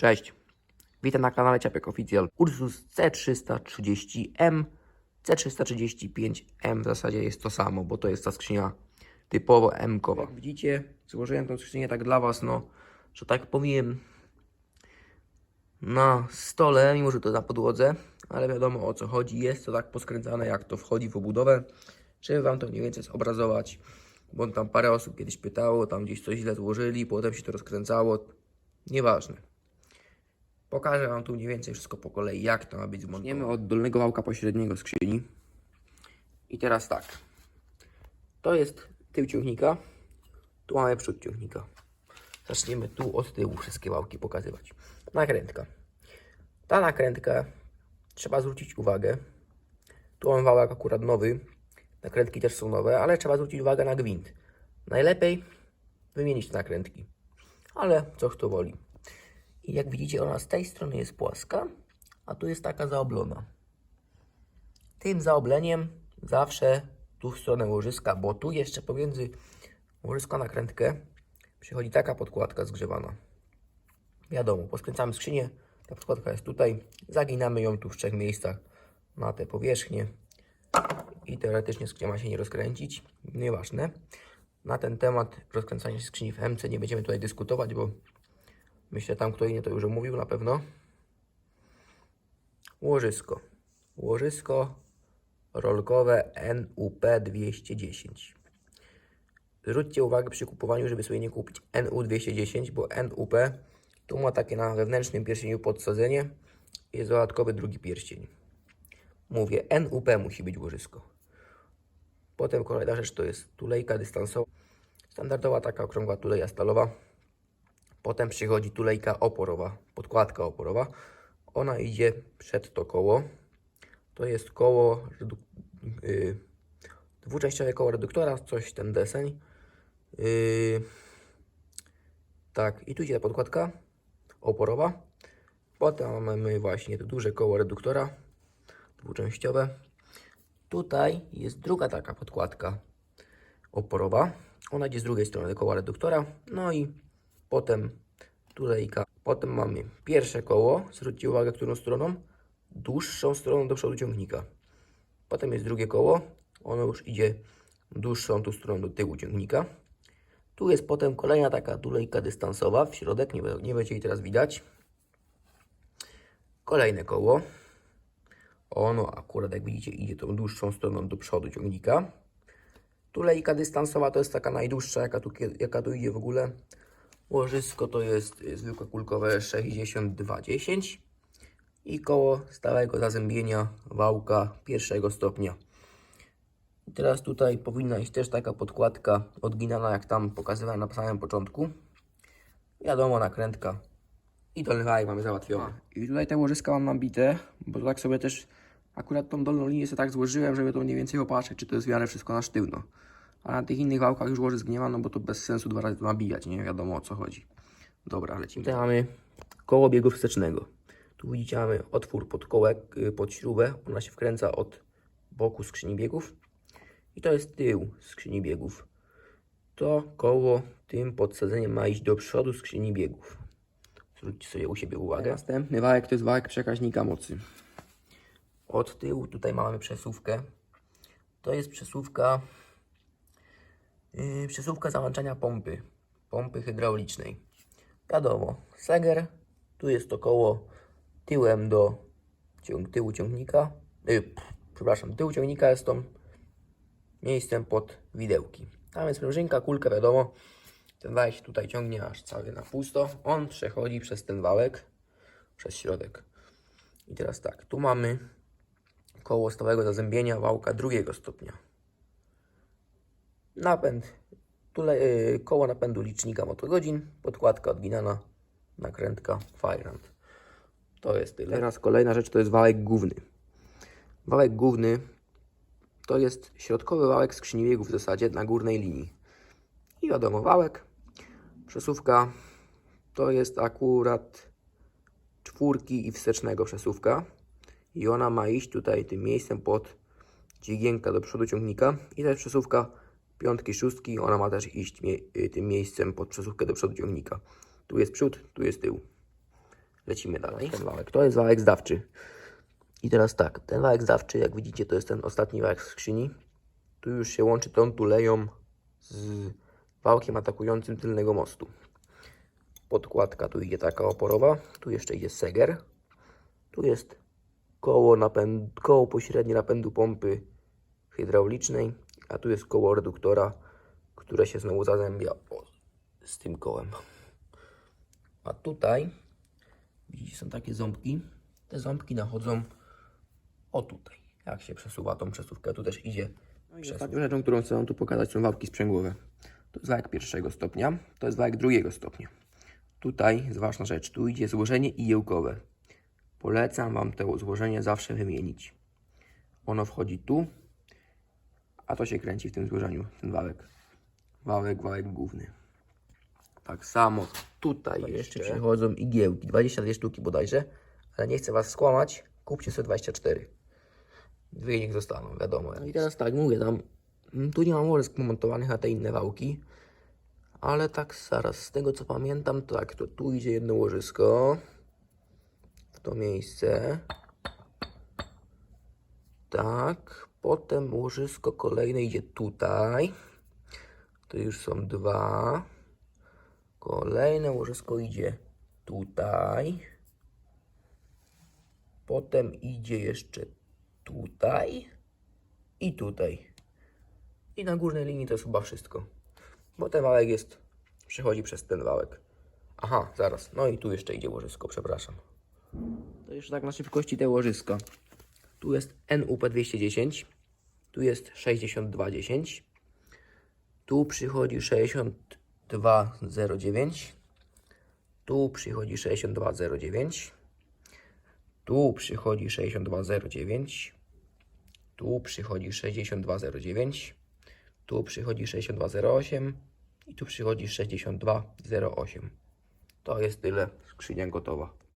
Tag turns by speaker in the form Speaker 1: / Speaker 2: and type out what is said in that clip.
Speaker 1: Cześć, witam na kanale Ciapek Oficjal. Ursus C330M, C335M w zasadzie jest to samo, bo to jest ta skrzynia typowo M-kowa. Jak widzicie, złożyłem tą skrzynię tak dla Was, no, że tak powiem, na stole, mimo że to na podłodze, ale wiadomo o co chodzi. Jest to tak poskręcane, jak to wchodzi w obudowę, żeby Wam to mniej więcej zobrazować, bo tam parę osób kiedyś pytało, tam gdzieś coś źle złożyli, potem się to rozkręcało. Nieważne. Pokażę Wam tu mniej więcej wszystko po kolei, jak to ma być zmontowane. Zaczniemy od dolnego wałka pośredniego skrzyni. I teraz tak. To jest tył ciągnika. Tu mamy przód ciągnika. Zaczniemy tu od tyłu wszystkie wałki pokazywać. Nakrętka. Ta nakrętka trzeba zwrócić uwagę. Tu mam wałek akurat nowy. Nakrętki też są nowe, ale trzeba zwrócić uwagę na gwint. Najlepiej wymienić nakrętki. Ale co kto woli. Jak widzicie, ona z tej strony jest płaska, a tu jest taka zaoblona. Tym zaobleniem zawsze tu w stronę łożyska, bo tu jeszcze pomiędzy łożysko a nakrętkę przychodzi taka podkładka zgrzewana. Wiadomo, poskręcamy skrzynię, ta podkładka jest tutaj, zaginamy ją tu w trzech miejscach na te powierzchnie i teoretycznie skrzynia ma się nie rozkręcić, nieważne. Na ten temat rozkręcania skrzyni w MC nie będziemy tutaj dyskutować, bo myślę tam kto inny to już mówił na pewno. Łożysko. Łożysko rolkowe NUP 210. Zwróćcie uwagę przy kupowaniu, żeby sobie nie kupić NU210, bo NUP tu ma takie na wewnętrznym pierścieniu podsadzenie. Jest dodatkowy drugi pierścień. Mówię, NUP musi być łożysko. Potem kolejna rzecz to jest tulejka dystansowa. Standardowa taka okrągła tuleja stalowa. Potem przychodzi tulejka oporowa, podkładka oporowa. Ona idzie przed to koło. To jest koło yy, dwuczęściowe koło reduktora, coś ten deseń. Yy, tak, i tu idzie ta podkładka oporowa. Potem mamy właśnie to duże koło reduktora dwuczęściowe. Tutaj jest druga taka podkładka oporowa. Ona idzie z drugiej strony koła reduktora. No i potem tulejka. Potem mamy pierwsze koło. Zwróćcie uwagę, którą stroną. Dłuższą stroną do przodu ciągnika. Potem jest drugie koło. Ono już idzie dłuższą tu stroną do tyłu ciągnika. Tu jest potem kolejna taka tulejka dystansowa w środek. Nie, nie będzie jej teraz widać. Kolejne koło. Ono akurat jak widzicie idzie tą dłuższą stroną do przodu ciągnika. Tulejka dystansowa to jest taka najdłuższa jaka tu, jaka tu idzie w ogóle. Łożysko to jest zwykłe kulkowe 6210 i koło stałego zazębienia wałka pierwszego stopnia. I teraz tutaj powinna iść też taka podkładka odginana jak tam pokazywałem na samym początku. Wiadomo, nakrętka i dolny wałek mamy załatwiony. I tutaj te łożyska mam nabite, bo tak sobie też akurat tą dolną linię sobie tak złożyłem, żeby to mniej więcej opatrzeć, czy to jest w wszystko na sztywno. A na tych innych wałkach już łożysk nie ma, no bo to bez sensu dwa razy to nabijać, nie wiadomo o co chodzi. Dobra, lecimy. Tutaj mamy koło biegu wstecznego. Tu widzicie mamy otwór pod kołek, y, pod śrubę. Ona się wkręca od boku skrzyni biegów. I to jest tył skrzyni biegów. To koło tym podsadzeniem ma iść do przodu skrzyni biegów. Zwróćcie sobie u siebie uwagę. Następny wałek to jest wałek przekaźnika mocy. Od tyłu tutaj mamy przesuwkę. To jest przesuwka Yy, przesuwka załączania pompy, pompy hydraulicznej. Wiadomo, seger, tu jest to koło tyłem do ciąg, tyłu ciągnika, yy, przepraszam, tył ciągnika jest tą miejscem pod widełki. Tam jest sprężynka, kulka, wiadomo, ten wałek się tutaj ciągnie aż cały na pusto. On przechodzi przez ten wałek, przez środek. I teraz tak, tu mamy koło stałego zazębienia wałka drugiego stopnia napęd, tule, yy, koło napędu licznika motogodzin, podkładka odginana, nakrętka Firehand. To jest tyle. Teraz kolejna rzecz to jest wałek główny. Wałek główny to jest środkowy wałek skrzyni biegów w zasadzie na górnej linii. I wiadomo, wałek, przesuwka to jest akurat czwórki i wstecznego przesuwka. I ona ma iść tutaj tym miejscem pod dźwigienka do przodu ciągnika. I jest przesuwka piątki, szóstki. Ona ma też iść mie y, tym miejscem pod przesuwkę do przodu ciągnika. Tu jest przód, tu jest tył. lecimy dalej. Ten wałek, to jest wałek zdawczy. I teraz tak, ten wałek zdawczy, jak widzicie, to jest ten ostatni wałek z skrzyni. Tu już się łączy tą tuleją z wałkiem atakującym tylnego mostu. Podkładka tu idzie taka oporowa, tu jeszcze idzie seger. Tu jest koło, napęd, koło pośrednie napędu pompy hydraulicznej, a tu jest koło reduktora, które się znowu zazębia o, z tym kołem. A tutaj, widzicie, są takie ząbki. Te ząbki nachodzą o tutaj. Jak się przesuwa tą przesuwkę, tu też idzie. No i ostatnią rzeczą, którą chcę Wam tu pokazać, są wałki sprzęgłowe. To jest wałek pierwszego stopnia, to jest wałek drugiego stopnia. Tutaj jest ważna rzecz, tu idzie złożenie igiełkowe. Polecam Wam to złożenie zawsze wymienić. Ono wchodzi tu, a to się kręci w tym złożeniu, ten wałek. Wałek, wałek główny. Tak samo tutaj jeszcze przychodzą igiełki, 22 sztuki bodajże, ale nie chcę Was skłamać, kupcie sobie 24. Dwie niech zostaną, wiadomo. No i teraz tak, mówię tam, mm, tu nie mam łożysk pomontowanych na te inne wałki, ale tak zaraz, z tego co pamiętam, to tak, to tu idzie jedno łożysko, w to miejsce, tak, potem łożysko kolejne idzie tutaj, to już są dwa, kolejne łożysko idzie tutaj, potem idzie jeszcze tutaj i tutaj. I na górnej linii to jest chyba wszystko. Bo ten wałek jest, przechodzi przez ten wałek. Aha, zaraz. No i tu jeszcze idzie łożysko, przepraszam. To jeszcze tak na szybkości te łożyska. Tu jest NUP 210. Tu jest 6210. Tu przychodzi 6209. Tu przychodzi 6209. Tu przychodzi 6209. Tu przychodzi 6209. Tu przychodzi 6208. I tu przychodzi 6208. To jest tyle. Skrzynia gotowa.